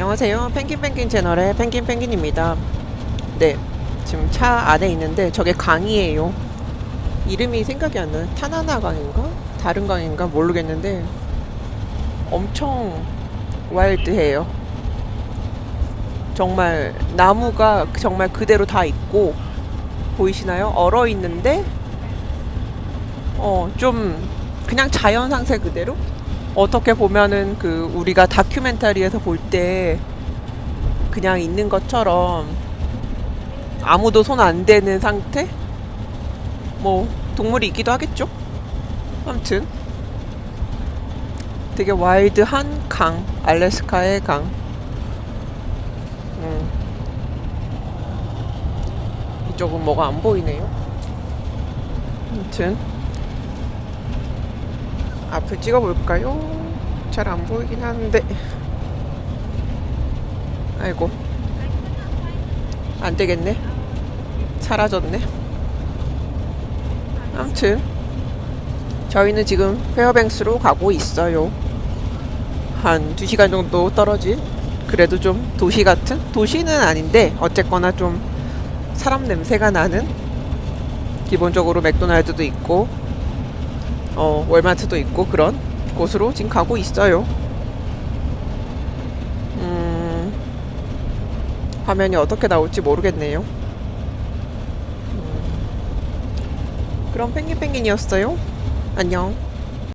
안녕하세요. 펭귄펭귄 채널의 펭귄펭귄입니다. 네, 지금 차 안에 있는데 저게 강이에요. 이름이 생각이 안 나요. 타나나 강인가? 다른 강인가 모르겠는데 엄청 와일드해요. 정말 나무가 정말 그대로 다 있고 보이시나요? 얼어 있는데 어 좀 그냥 자연 상태 그대로 어떻게 보면은 그 우리가 다큐멘터리에서 볼 때 그냥 있는 것처럼 아무도 손 안 대는 상태? 뭐 동물이 있기도 하겠죠? 아무튼 되게 와일드한 강, 알래스카의 강. 음. 이쪽은 뭐가 안 보이네요. 아무튼 앞을 찍어볼까요? 잘 안 보이긴 하는데. 아이고. 안 되겠네. 사라졌네. 아무튼 저희는 지금 페어뱅스로 가고 있어요. 한 2시간 정도 떨어진 그래도 좀 도시 같은? 도시는 아닌데 어쨌거나 좀 사람 냄새가 나는? 기본적으로 맥도날드도 있고 어, 월마트도 있고 그런 곳으로 지금 가고 있어요. 음, 화면이 어떻게 나올지 모르겠네요. 음, 그럼 펭귄펭귄이었어요. 안녕.